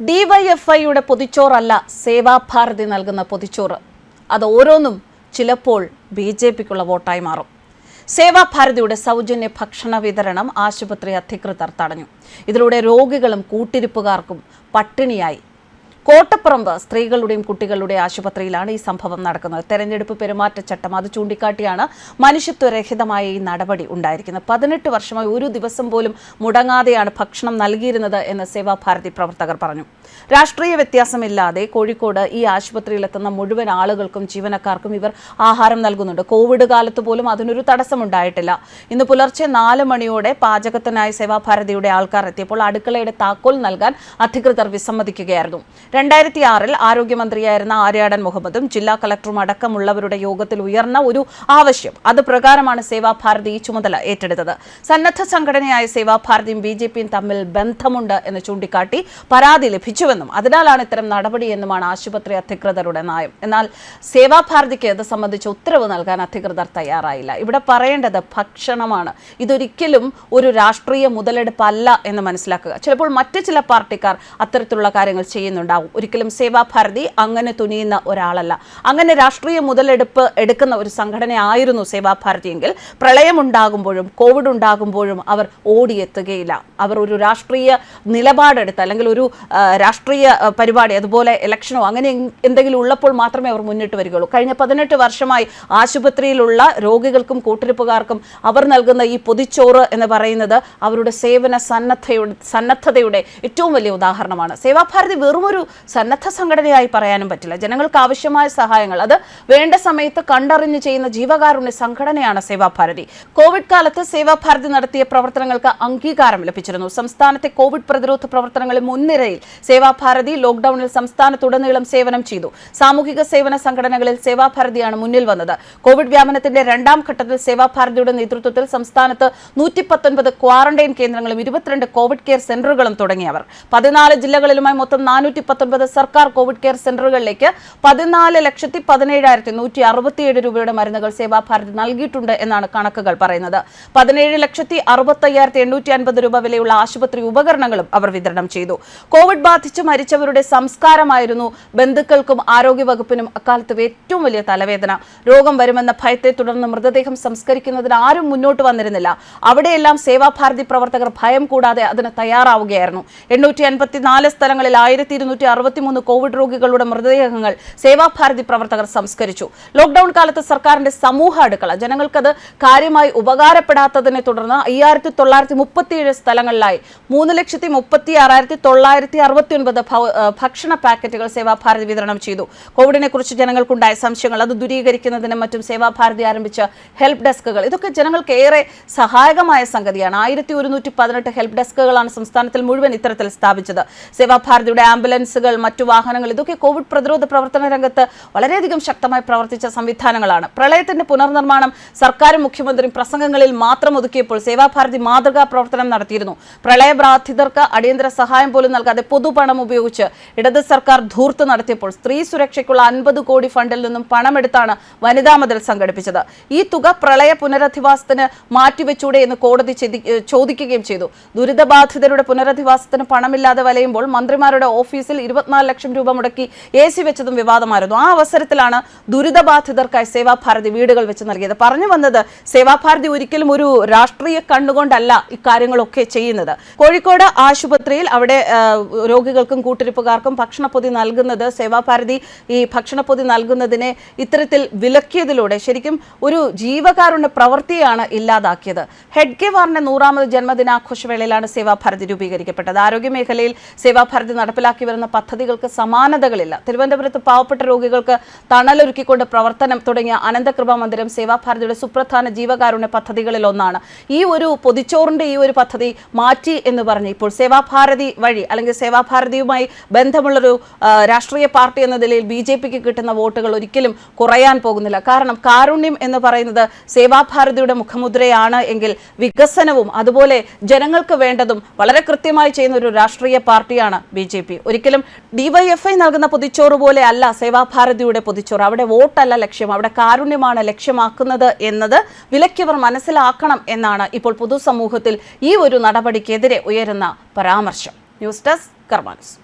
ഡിവൈഎഫ്ഐയുടെ പൊതിച്ചോറല്ല സേവാഭാരതി നൽകുന്ന പൊതിച്ചോറ്. അത് ഓരോന്നും ചിലപ്പോൾ ബി ജെ പിക്കുള്ള വോട്ടായി മാറും. സേവാഭാരതിയുടെ സൗജന്യ ഭക്ഷണ വിതരണം ആശുപത്രി അധികൃതർ തടഞ്ഞു. ഇതിലൂടെ രോഗികളും കൂട്ടിരിപ്പുകാർക്കും പട്ടിണിയായി. കോട്ടപ്പറമ്പ് സ്ത്രീകളുടെയും കുട്ടികളുടെയും ആശുപത്രിയിലാണ് ഈ സംഭവം നടക്കുന്നത്. തെരഞ്ഞെടുപ്പ് പെരുമാറ്റച്ചട്ടം അത് ചൂണ്ടിക്കാട്ടിയാണ് മനുഷ്യത്വരഹിതമായ ഈ നടപടി ഉണ്ടായിരിക്കുന്നത്. പതിനെട്ട് വർഷമായി ഒരു ദിവസം പോലും മുടങ്ങാതെയാണ് ഭക്ഷണം നൽകിയിരുന്നത് എന്ന് സേവാഭാരതി പ്രവർത്തകർ പറഞ്ഞു. രാഷ്ട്രീയ വ്യത്യാസമില്ലാതെ കോഴിക്കോട് ഈ ആശുപത്രിയിലെത്തുന്ന മുഴുവൻ ആളുകൾക്കും ജീവനക്കാർക്കും ഇവർ ആഹാരം നൽകുന്നുണ്ട്. കോവിഡ് കാലത്ത് പോലും അതിനൊരു തടസ്സമുണ്ടായിട്ടില്ല. ഇന്ന് പുലർച്ചെ നാല് മണിയോടെ പാചകത്തിനായി സേവാഭാരതിയുടെ ആൾക്കാർ എത്തിയപ്പോൾ അടുക്കളയുടെ താക്കോൽ നൽകാൻ അധികൃതർ വിസമ്മതിക്കുകയായിരുന്നു. രണ്ടായിരത്തി ആറിൽ ആരോഗ്യമന്ത്രിയായിരുന്ന ആര്യാടൻ മുഹമ്മദും ജില്ലാ കളക്ടറും അടക്കമുള്ളവരുടെ യോഗത്തിൽ ഉയർന്ന ഒരു ആവശ്യം. അത് പ്രകാരമാണ് സേവാഭാരതി ഈ ചുമതല ഏറ്റെടുത്തത്. സന്നദ്ധ സംഘടനയായ സേവാഭാരതിയും ബി ജെ പിയും തമ്മിൽ ബന്ധമുണ്ട് എന്ന് ചൂണ്ടിക്കാട്ടി പരാതി ലഭിച്ചുവെന്നും അതിനാലാണ് ഇത്തരം നടപടിയെന്നുമാണ് ആശുപത്രി അധികൃതരുടെ നയം. എന്നാൽ സേവാഭാരതിക്ക് ഇത് സംബന്ധിച്ച് ഉത്തരവ് നൽകാൻ അധികൃതർ തയ്യാറായില്ല. ഇവിടെ പറയേണ്ടത് ഭക്ഷണമാണ്. ഇതൊരിക്കലും ഒരു രാഷ്ട്രീയ മുതലെടുപ്പല്ല എന്ന് മനസ്സിലാക്കുക. ചിലപ്പോൾ മറ്റ് ചില പാർട്ടിക്കാർ അത്തരത്തിലുള്ള കാര്യങ്ങൾ ചെയ്യുന്നുണ്ടാവും. ഒരിക്കലും സേവാഭാരതി അങ്ങനെ തുനിയുന്ന ഒരാളല്ല. അങ്ങനെ രാഷ്ട്രീയ മുതലെടുപ്പ് എടുക്കുന്ന ഒരു സംഘടനയായിരുന്നു സേവാഭാരതി എങ്കിൽ പ്രളയമുണ്ടാകുമ്പോഴും കോവിഡ് ഉണ്ടാകുമ്പോഴും അവർ ഓടിയെത്തുകയില്ല. അവർ ഒരു രാഷ്ട്രീയ നിലപാടെടുത്ത് അല്ലെങ്കിൽ ഒരു രാഷ്ട്രീയ പരിപാടി അതുപോലെ ഇലക്ഷനോ അങ്ങനെ എന്തെങ്കിലും ഉള്ളപ്പോൾ മാത്രമേ അവർ മുന്നിട്ട് വരികയുള്ളൂ. കഴിഞ്ഞ പതിനെട്ട് വർഷമായി ആശുപത്രിയിലുള്ള രോഗികൾക്കും കൂട്ടിരിപ്പുകാർക്കും അവർ നൽകുന്ന ഈ പൊതിച്ചോറ് എന്ന് പറയുന്നത് അവരുടെ സേവന സന്നദ്ധയുടെ സന്നദ്ധതയുടെ ഏറ്റവും വലിയ ഉദാഹരണമാണ്. സേവാഭാരതി വെറുമൊരു സന്നദ്ധ സംഘടനയായി പറയാനും പറ്റില്ല. ജനങ്ങൾക്ക് ആവശ്യമായ സഹായങ്ങൾ. അത് വേണ്ട സമയത്ത് കണ്ടറിഞ്ഞ് ചെയ്യുന്ന ജീവകാരുണ്യ സംഘടനയാണ് സേവാഭാരതി കോവിഡ് കാലത്ത് സേവാഭാരതി നടത്തിയ പ്രവർത്തനങ്ങൾക്ക് അംഗീകാരം ലഭിച്ചിരുന്നു. സംസ്ഥാനത്തെ കോവിഡ് പ്രതിരോധ പ്രവർത്തനങ്ങളിൽ മുൻനിരയിൽ സേവാഭാരതി ലോക്ഡൌണിൽ സംസ്ഥാനത്തുടനീളം സേവനം ചെയ്തു. സാമൂഹിക സേവന സംഘടനകളിൽ സേവാഭാരതിയാണ് മുന്നിൽ വന്നത്. കോവിഡ് വ്യാപനത്തിന്റെ രണ്ടാം ഘട്ടത്തിൽ സേവാഭാരതിയുടെ നേതൃത്വത്തിൽ സംസ്ഥാനത്ത് നൂറ്റി പത്തൊൻപത് ക്വാറന്റൈൻ കേന്ദ്രങ്ങളും ഇരുപത്തിരണ്ട് കോവിഡ് കെയർ സെന്ററുകളും തുടങ്ങിയവർ. പതിനാല് ജില്ലകളിലുമായി മൊത്തം നാനൂറ്റി പത്തൊൻപത് സർക്കാർ കോവിഡ് കെയർ സെന്ററുകളിലേക്ക് പതിനാല് ലക്ഷത്തി പതിനേഴായിരത്തി നൂറ്റി അറുപത്തിയേഴ് രൂപയുടെ മരുന്നുകൾ സേവാഭാരതി നൽകിയിട്ടുണ്ട് എന്നാണ് കണക്കുകൾ പറയുന്നത്. പതിനേഴ് ലക്ഷത്തി അറുപത്തയ്യായിരത്തി എണ്ണൂറ്റി അൻപത് രൂപ വിലയുള്ള ആശുപത്രി ഉപകരണങ്ങളും അവർ വിതരണം ചെയ്തു. കോവിഡ് ബാധിച്ച് മരിച്ചവരുടെ സംസ്കാരമായിരുന്നു ബന്ധുക്കൾക്കും ആരോഗ്യവകുപ്പിനും അക്കാലത്ത് ഏറ്റവും വലിയ തലവേദന. രോഗം വരുമെന്ന ഭയത്തെ തുടർന്ന് മൃതദേഹം സംസ്കരിക്കുന്നതിന് ആരും മുന്നോട്ട് വന്നിരുന്നില്ല. അവിടെയെല്ലാം സേവാഭാരതി പ്രവർത്തകർ ഭയം കൂടാതെ അതിന് തയ്യാറാവുകയായിരുന്നു. എണ്ണൂറ്റി അൻപത്തിനാല് സ്ഥലങ്ങളിൽ ആയിരത്തി ഇരുന്നൂറ്റി അറുപത്തിമൂന്ന് കോവിഡ് രോഗികളുടെ മൃതദേഹങ്ങൾ സേവാഭാരതി പ്രവർത്തകർ സംസ്കരിച്ചു. ലോക്ഡൌൺ കാലത്ത് സർക്കാരിന്റെ സമൂഹ അടുക്കള. ജനങ്ങൾക്കത് കാര്യമായി ഉപകാരപ്പെടാത്തതിനെ തുടർന്ന് അയ്യായിരത്തി തൊള്ളായിരത്തി മുപ്പത്തിയേഴ് സ്ഥലങ്ങളിലായി മൂന്ന് ലക്ഷത്തി മുപ്പത്തി ആറായിരത്തി തൊള്ളായിരത്തി അറുപത്തി ഒൻപത് ഭക്ഷണ പാക്കറ്റുകൾ സേവാഭാരതി വിതരണം ചെയ്തു. കോവിഡിനെ കുറിച്ച് ജനങ്ങൾക്കുണ്ടായ സംശയങ്ങൾ അത് ദൂരീകരിക്കുന്നതിനും മറ്റും സേവാഭാരതി ആരംഭിച്ച ഹെൽപ്പ് ഡെസ്കുകൾ. ഇതൊക്കെ ജനങ്ങൾക്ക് ഏറെ സഹായകമായ സംഗതിയാണ്. ആയിരത്തി ഒരുന്നൂറ്റി പതിനെട്ട് ഹെൽപ്പ് ഡെസ്കുകളാണ് സംസ്ഥാനത്തിൽ മുഴുവൻ ഇത്തരത്തിൽ സ്ഥാപിച്ചത്. സേവാഭാരതിയുടെ ആംബുലൻസുകൾ മറ്റു വാഹനങ്ങൾ ഇതൊക്കെ കോവിഡ് പ്രതിരോധ പ്രവർത്തന രംഗത്ത് വളരെയധികം ശക്തമായി പ്രവർത്തിച്ച സംവിധാനങ്ങളാണ്. പ്രളയത്തിന്റെ പുനർനിർമ്മാണം സർക്കാരും മുഖ്യമന്ത്രിയും പ്രസംഗങ്ങളിൽ മാത്രം ഒതുക്കിയപ്പോൾ സേവാഭാരതി മാതൃകാ പ്രവർത്തനം നടത്തിയിരുന്നു. പ്രളയബാധിതർക്ക് അടിയന്തര സഹായം പോലും നൽകാതെ പൊതുപണം ഉപയോഗിച്ച് ഇടത് സർക്കാർ ധൂർത്ത് നടത്തിയപ്പോൾ സ്ത്രീ സുരക്ഷയ്ക്കുള്ള അൻപത് കോടി ഫണ്ടിൽ നിന്നും പണമെടുത്താണ് വനിതാ മതിൽ സംഘടിപ്പിച്ചത്. ഈ തുക പ്രളയ പുനരധിവാസത്തിന് മാറ്റിവെച്ചൂടെ എന്ന് കോടതി ചോദിക്കുകയും ചെയ്തു. ദുരിതബാധിതരുടെ പുനരധിവാസത്തിന് പണമില്ലാതെ വലയുമ്പോൾ മന്ത്രിമാരുടെ ഓഫീസിൽ ഇരുപത്തിനാല് ലക്ഷം രൂപ മുടക്കി എ സി വെച്ചതും വിവാദമായിരുന്നു. ആ അവസരത്തിലാണ് ദുരിതബാധിതർക്കായി സേവാഭാരതി വീടുകൾ വെച്ച് നൽകിയത്. പറഞ്ഞു വന്നത് സേവാഭാരതി ഒരിക്കലും ഒരു രാഷ്ട്രീയ കണ്ണുകൊണ്ടല്ല ഇക്കാര്യങ്ങളൊക്കെ ചെയ്യുന്നത്. കോഴിക്കോട് ആശുപത്രിയിൽ അവിടെ രോഗികൾക്കും കൂട്ടിരിപ്പുകാർക്കും ഭക്ഷണപ്പൊതി നൽകുന്നത് സേവാഭാരതി ഈ ഭക്ഷണപ്പൊതി നൽകുന്നതിനെ ഇത്തരത്തിൽ വിലക്കിയതിലൂടെ ശരിക്കും ഒരു ജീവകാരുണ്യ പ്രവൃത്തിയാണ് ഇല്ലാതാക്കിയത്. ഹെഡ് കെ വാറിന്റെ നൂറാമത് ജന്മദിനാഘോഷവേളയിലാണ് സേവാഭാരതി രൂപീകരിക്കപ്പെട്ടത്. ആരോഗ്യ മേഖലയിൽ സേവാഭാരതി നടപ്പിലാക്കി വരുന്ന പദ്ധതികൾക്ക് സമാനതകളില്ല. തിരുവനന്തപുരത്ത് പാവപ്പെട്ട രോഗികൾക്ക് തണലൊരുക്കിക്കൊണ്ട് പ്രവർത്തനം തുടങ്ങിയ അനന്തകൃപ മന്ദിരം സേവാഭാരതിയുടെ സുപ്രധാന ജീവകാരുണ്യ പദ്ധതികളിൽ ഒന്നാണ് ഈ ഒരു പൊതിച്ചോറിന്റെ ഈ ഒരു പദ്ധതി മാറ്റി എന്ന് പറഞ്ഞ് ഇപ്പോൾ സേവാഭാരതി വഴി അല്ലെങ്കിൽ സേവാഭാരതിയുമായി ബന്ധമുള്ളൊരു രാഷ്ട്രീയ പാർട്ടി എന്ന നിലയിൽ ബി ജെ പിക്ക് കിട്ടുന്ന വോട്ടുകൾ ഒരിക്കലും കുറയാൻ പോകുന്നില്ല. കാരണം കാരുണ്യം എന്ന് പറയുന്നത് സേവാഭാരതിയുടെ മുഖമുദ്രയാണ് എങ്കിൽ വികസനവും അതുപോലെ ജനങ്ങൾക്ക് വേണ്ടതും വളരെ കൃത്യമായി ചെയ്യുന്ന ഒരു രാഷ്ട്രീയ പാർട്ടിയാണ് ബി ജെ പി. ഒരിക്കലും ഡിവൈഎഫ്ഐ നൽകുന്ന പൊതിച്ചോറ് പോലെ അല്ല സേവാഭാരതിയുടെ പൊതിച്ചോറ്. അവിടെ വോട്ടല്ല ലക്ഷ്യം അവിടെ കാരുണ്യമാണ് ലക്ഷ്യമാക്കുന്നത് എന്നത് വിലക്കിയവർ മനസ്സിലാക്കണം എന്നാണ് ഇപ്പോൾ പൊതുസമൂഹത്തിൽ ഈ ഒരു നടപടിക്കെതിരെ ഉയരുന്ന പരാമർശം. News desk കർമാനസ്